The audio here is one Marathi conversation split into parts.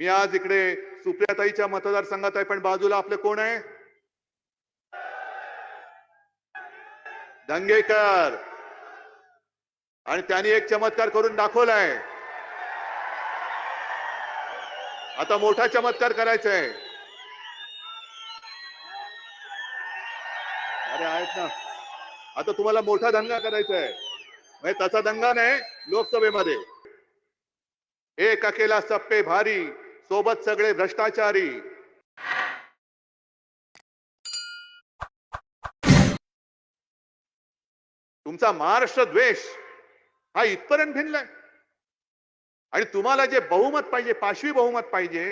मी आज इकडे सुप्रियाताईच्या मतदारसंघात आहे पण बाजूला आपले कोण आहे? दंगेकर. आणि त्यांनी एक चमत्कार करून दाखवलाय. आता मोठा चमत्कार करायचा आहे अरे आहेत ना. आता तुम्हाला मोठा दंगा करायचा आहे म्हणजे तसा दंगा नाही लोकसभेमध्ये. एक अकेला सप्पे भारी. सोबत सगळे भ्रष्टाचारी. तुमचा महाराष्ट्र द्वेष हा इथपर्यंत भिनलाय. आणि तुम्हाला जे बहुमत पाहिजे पाशवी बहुमत पाहिजे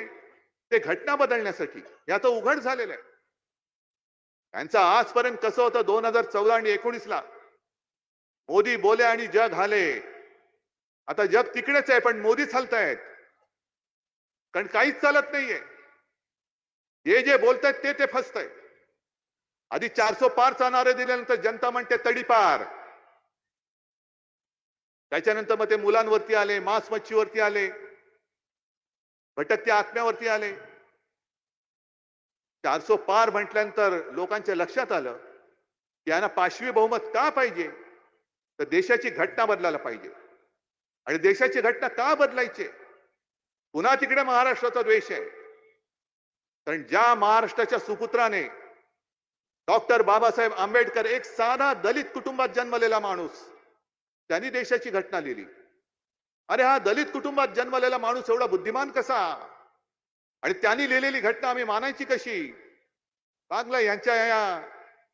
ते घटना बदलण्यासाठी याचं उघड झालेलं आहे. त्यांचं आजपर्यंत कसं होतं दोन हजार चौदा आणि एकोणीस ला मोदी बोले आणि जग हाले. आता जग तिकडेच आहे पण मोदीच हलतायत कारण काहीच चालत नाहीये. हे जे बोलतायत ते ते फसतंय आधी चारसो पार चालणारे दिल्यानंतर जनता म्हणते तडीपार त्याच्यानंतर मग ते मुलांवरती आले मांस मच्छीवरती आले भटकत्या आत्म्यावरती आले. चारसो पार म्हटल्यानंतर लोकांच्या लक्षात आलं की यांना पाशवी बहुमत का पाहिजे? तर देशाची घटना बदलायला पाहिजे. आणि देशाची घटना का बदलायची? पुन्हा तिकडे महाराष्ट्राचा द्वेष आहे. कारण ज्या महाराष्ट्राच्या सुपुत्राने डॉक्टर बाबासाहेब आंबेडकर एक साधा दलित कुटुंबात जन्मलेला माणूस त्यांनी देशाची घटना लिहिली. अरे हा दलित कुटुंबात जन्मलेला माणूस एवढा बुद्धिमान कसा? आणि त्यांनी लिहिलेली घटना आम्ही मानायची कशी? चांगला यांच्या या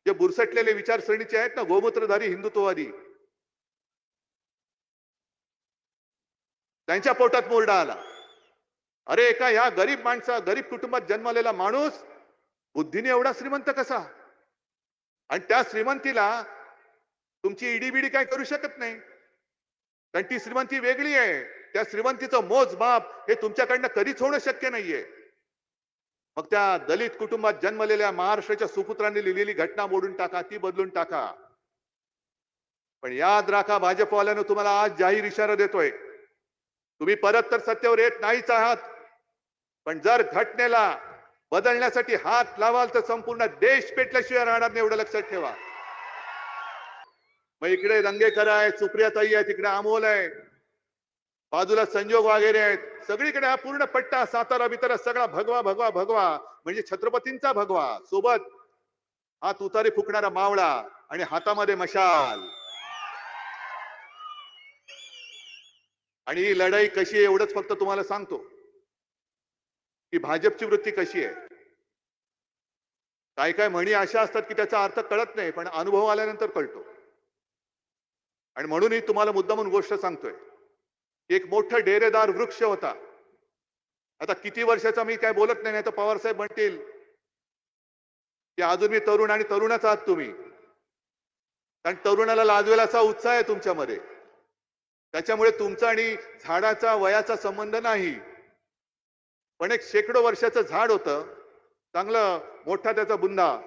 जे बुरसटलेले विचारसरणीचे आहेत ना गोमूत्रधारी हिंदुत्ववादी. त्यांच्या पोटात मोरडा आला. अरे एका ह्या गरीब माणसा गरीब कुटुंबात जन्मलेला माणूस बुद्धीने एवढा श्रीमंत कसा? आणि त्या श्रीमंतीला तुमची इडीबिडी काय करू शकत नाही. कारण ती श्रीमंती वेगळी आहे. त्या श्रीमंतीचं मोजमाप हे तुमच्याकडनं कधीच होणं शक्य नाहीये. मग त्या दलित कुटुंबात जन्मलेल्या महाराष्ट्राच्या सुपुत्रांनी लिहिलेली घटना मोडून टाका ती बदलून टाका. पण याद राखा भाजपवाल्यानं तुम्हाला आज जाहीर इशारा देतोय. तुम्ही परत तर सत्तेवर येत नाहीच आहात. पण जर घटनेला बदलण्यासाठी हात लावाल तर संपूर्ण देश पेटल्याशिवाय राहणार नाही एवढं लक्षात ठेवा. मग इकडे रंगेकर आहे सुप्रियाताई आहे तिकडे अमोल आहे. बाजूला संजोग वगैरे आहेत. सगळीकडे हा पूर्ण पट्टा सातारा बितारा सगळा भगवा भगवा भगवा. म्हणजे छत्रपतींचा भगवा. सोबत हा तुतारी फुकणारा मावळा आणि हातामध्ये मशाल. आणि ही लढाई कशी आहे एवढंच फक्त तुम्हाला सांगतो. की भाजपची वृत्ती कशी आहे? काय काय म्हणी अशा असतात की त्याचा अर्थ कळत नाही पण अनुभव आल्यानंतर कळतो. आणि म्हणूनही तुम्हाला मुद्दा म्हणून गोष्ट सांगतोय. एक मोठं डेरेदार वृक्ष होता. आता किती वर्षाचा मी काय बोलत नाही तर पवार साहेब म्हणतील की अजून मी तरुण आणि तरुणच आहात तुम्ही. कारण तरुणाला लाजवेलाचा असा उत्साह आहे तुमच्यामध्ये. त्याच्यामुळे तुमचा आणि झाडाचा वयाचा संबंध नाही. पण एक शेकडो वर्षाचं झाड होतं. चांगलं मोठा त्याचा बुंदा.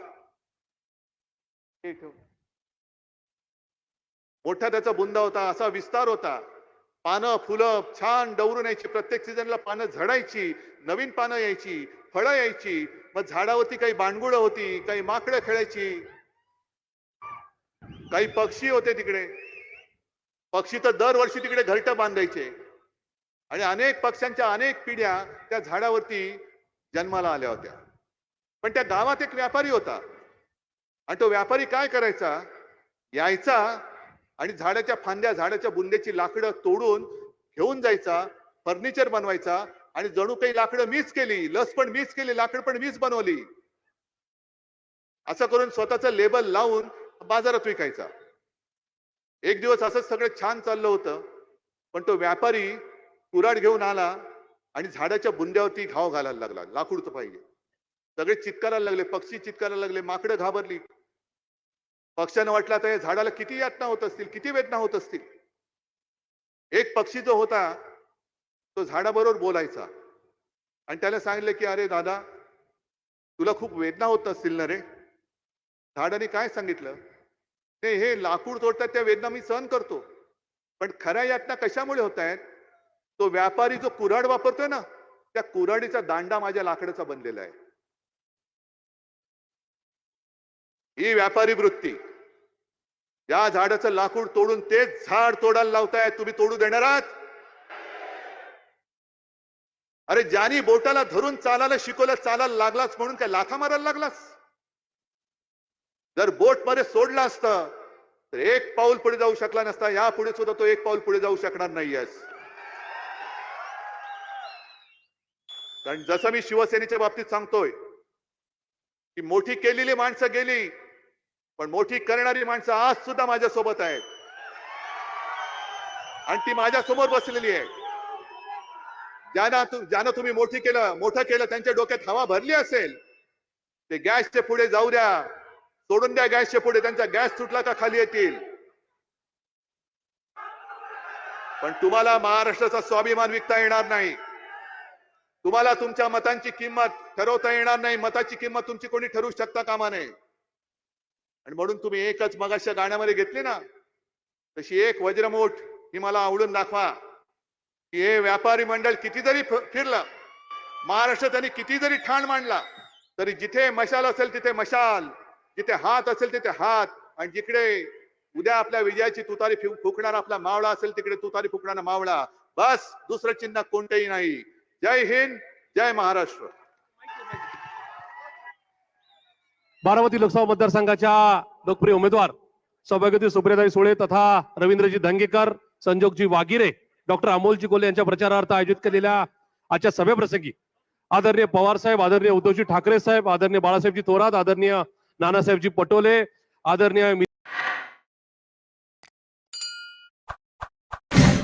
मोठा त्याचा बुंदा होता असा विस्तार होता. पानं फुलं छान डवरून यायची प्रत्येक सीझनला पानं झडायची नवीन पानं यायची फळं यायची मग झाडावरती काही बाणगुळं होती काही माकडं खेळायची. काही पक्षी होते तिकडे. पक्षी तर दरवर्षी तिकडे घरटं बांधायचे. आणि अनेक पक्ष्यांच्या अनेक पिढ्या त्या झाडावरती जन्माला आल्या होत्या. पण त्या गावात एक व्यापारी होता. आणि तो व्यापारी काय करायचा? यायचा आणि झाडाच्या फांद्या झाडाच्या बुंद्याची लाकडं तोडून घेऊन जायचा फर्निचर बनवायचा आणि जणू काही लाकडं मीच केली लस पण मीच केली लाकड पण मीच बनवली. असं करून स्वतःचं लेबल लावून बाजारात विकायचा. एक दिवस असंच सगळं छान चाललं होतं. पण तो व्यापारी कुराड घेऊन आला आणि झाडाच्या बुंद्यावरती घाव घालायला लागला लाकूड तर पाहिजे. सगळे चित्कारायला लागले पक्षी चित्कारायला लागले माकडं घाबरली. पक्ष्यानं वाटला तर या झाडाला किती यातना होत असतील किती वेदना होत असतील? एक पक्षी जो होता तो झाडाबरोबर बोलायचा. आणि त्याला सांगितलं की अरे दादा तुला खूप वेदना होत असतील ना रे? झाडाने काय सांगितलं? ते हे लाकूड तोडतात त्या वेदना मी सहन करतो. पण खऱ्या यातना कशामुळे होत आहेत? तो व्यापारी जो कुऱ्हाड वापरतोय ना त्या कुऱ्हाडीचा दांडा माझ्या लाकडाचा बनलेला आहे. ही व्यापारी वृत्ती या झाडाचं लाकूड तोडून तेच झाड तोडायला लावताय तुम्ही तोडू देणार आहात? अरे ज्यानी बोटाला धरून चालायला शिकवलं चालायला लागलाच म्हणून काय लाथा मारायला लागलास? जर बोटमध्ये सोडलं असतं तर एक पाऊल पुढे जाऊ शकला नसता या पुढे सुद्धा तो एक पाऊल पुढे जाऊ शकणार नाहीयेस. कारण जसं मी शिवसेनेच्या बाबतीत सांगतोय की मोठी केलेली माणसं गेली पण मोठी करणारी माणसं आज सुद्धा माझ्या सोबत आहेत. आणि ती माझ्यासमोर बसलेली आहे. ज्यांना तु- ज्यानं तुम्ही मोठी केलं मोठं केलं त्यांच्या डोक्यात हवा भरली असेल ते गॅसचे पुढे जाऊ द्या. सोडून द्या गॅसचे पुढे त्यांचा गॅस सुटला का खाली येतील. पण तुम्हाला महाराष्ट्राचा स्वाभिमान विकता येणार नाही. तुम्हाला तुमच्या मतांची किंमत ठरवता येणार नाही. मताची किंमत तुमची कोणी ठरवू शकता कामा नये. आणि म्हणून तुम्ही एकच मगाशा गाण्यामध्ये घेतली ना तशी एक वज्रमोठ ही मला आवडून दाखवा. की हे व्यापारी मंडळ किती जरी फिरलं. महाराष्ट्र त्यांनी किती जरी ठाण मांडला. तरी जिथे मशाल असेल तिथे मशाल जिथे हात असेल तिथे हात. आणि जिकडे उद्या आपल्या विजयाची तुतारी फुकणार आपला मावळा असेल तिकडे तुतारी फुकणारा मावळा. बस दुसरं चिन्ह कोणतंही नाही. जय हिंद जय महाराष्ट्र. बारामती लोकसभा मतदारसंघाच्या लोकप्रिय उमेदवार सौभाग्यवती सुप्रियाताई सुळे तथा रवींद्रजी धंगेकर संजोगजी वागिरे डॉक्टर अमोलजी कोले यांच्या प्रचारार्थ आयोजित केलेल्या आजच्या सभेप्रसंगी आदरणीय पवार साहेब आदरणीय उद्धवजी ठाकरे साहेब आदरणीय बाळासाहेबजी थोरात आदरणीय नानासाहेबजी पटोले आदरणीय